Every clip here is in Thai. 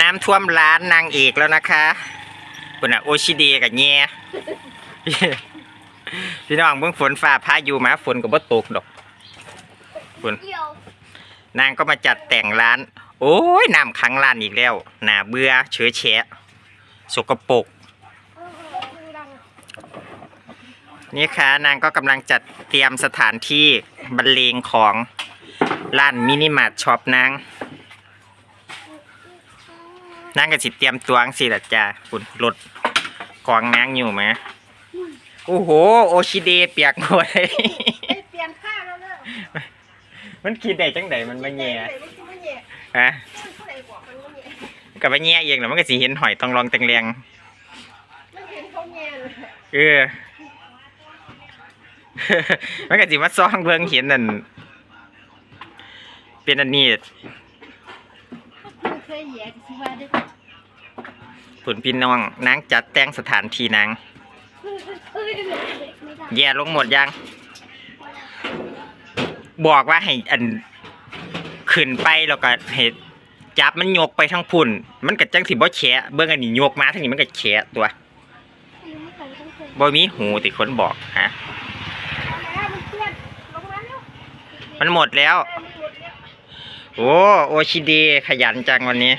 น้ำท่วมร้านนางเอกแล้วนะคะคุณอะโอชิเดกับแง่พี่น้องเบิ่งฝนฟ้าพายุมาฝนก็บ่ตกดอกฝนนางก็มาจัดแต่งร้าน โอ้ยน้ำขังร้านอีกแล้วหนาเบื่อเฉยแฉะสกปรกนี่ค่ะนางก็กำลังจัดเตรียมสถานที่บรรเลงของร้านมินิมาร์ทช็อปนาง นางก็สิเตรียมตัวจังสิละจ้าคุณรถของนางอยู่ไหมโอ้โห โอชิเดเปียกหมดเลยไปเปลี่ยนข้าวแล้วเนอะมันคิดได้จังไดมันมาแย่ไม่คิดว่าแย่ฮะมันเท่าไหร่บอกมันว่าแย่กับมาแย่เองแล้วมันก็สิเห็นหอยตองรองแตงแรงมันเห็นเขาแย่เลยเออมันก็สิมาซ่องเบิ่งเห็นนั่นเป็นอันนี้มัน เคยแย่สิว่าได้ผลพี่น้องนางจัดแต่งสถานที่นางเฮ้ยไม่ได้แย่ลงหมดยัง บอกว่าให้อันขึ้นไปแล้วก็ให้จับมันยกไปทั้งพุ่น มันก็จังสิบ่แฉะเบิ่งอันนี้ยกมาทั้งนี้มันก็แฉะตัวบ่มีหูติคนบอกฮะมันเปลี่ยนลงมาแล้วมันหมดแล้วมันหมดแล้ว โอ้โอชิเดขยันจังวันนี้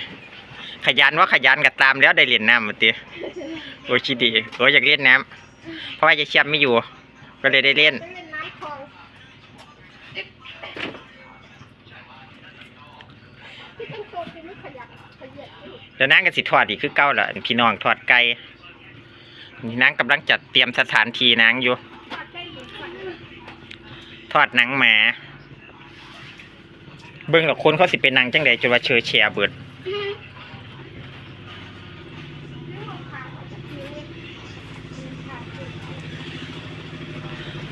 ขยันว่าขยันก็ตามแล้วได้เล่นน้ำมาตีโอชิเดโอ้อยากเล่นน้ำเพราะว่าจะเชียมไม่อยู่ ก็เลยได้เล่นไม่เล่นน้ำคลองที่งโตเป็นไม่ขยันขยันอยู่แล้วนสิทอดอีกคือเก้าละพี่น้องทอดไก่นางกำลังจัดเตรียมสถานที่นางอยู่ ทอดได้ดีกว่าทอดหนังหมา เบิ่งกับคนเขาสิเป็นนางจังใดจนว่าเชอแชร์เบิด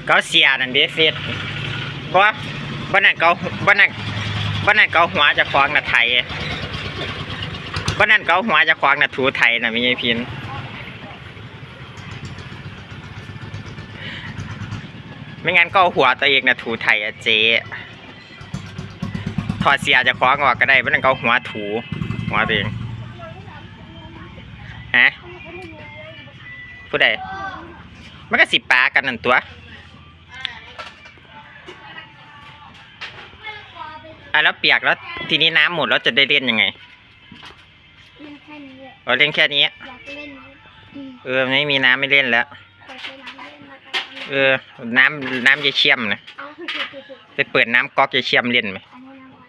เขาเสียนั่นเด้เฟสเพราะว่าวันนั้นเขาวันนั้นวันนั้นเขาหัวจะคว้างน่ะไทยวันนั้นเขาหัวจะคว้างน่ะถูไทยน่ะมีไอพินไม่งั้นก็หัวตัวเองน่ะถูไทยอะเจ๊ ถอดเสียจะคว้างออกก็ได้วันนั้นเขาหัวถูหัวตัวเองฮะผู้ใดมันก็สิปากันนั่นตัวอะแล้วเปียกแล้วทีนี้น้ำหมดแล้วจะได้เล่นยังไงเล่นแค่นี้แหละเราเล่นแค่นี้อยากเล่นอืมเออไม่มีน้ำไม่เล่นแล้วขอใช้น้ำเล่นนะคะเออน้ำน้ำจะเชี่ยมนะเอาคือคือคือไปเปิดน้ำก๊อกจะเชี่ยมเล่นไหม อันนี้น้ำอะไร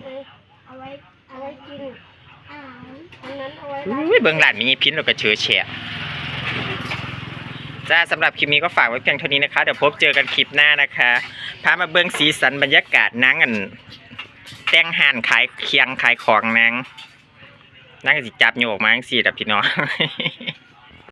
เออเอาไว้เอาไว้กินอาหารอันนั้นเอุ้ยเบื้องหลังมีพิ้นเราก็เชื้อแฉะจ้าสำหรับคลิปนี้ก็ฝากไว้เพียงเท่านี้นะคะ เดี๋ยวพบเจอกันคลิปหน้านะคะ พามาเบื้องสีสันบรรยากาศนางอันแต่งห่านขายเคียงขายของนางนางก็สิจับโยกมาจังสี่ดับพี่น้อง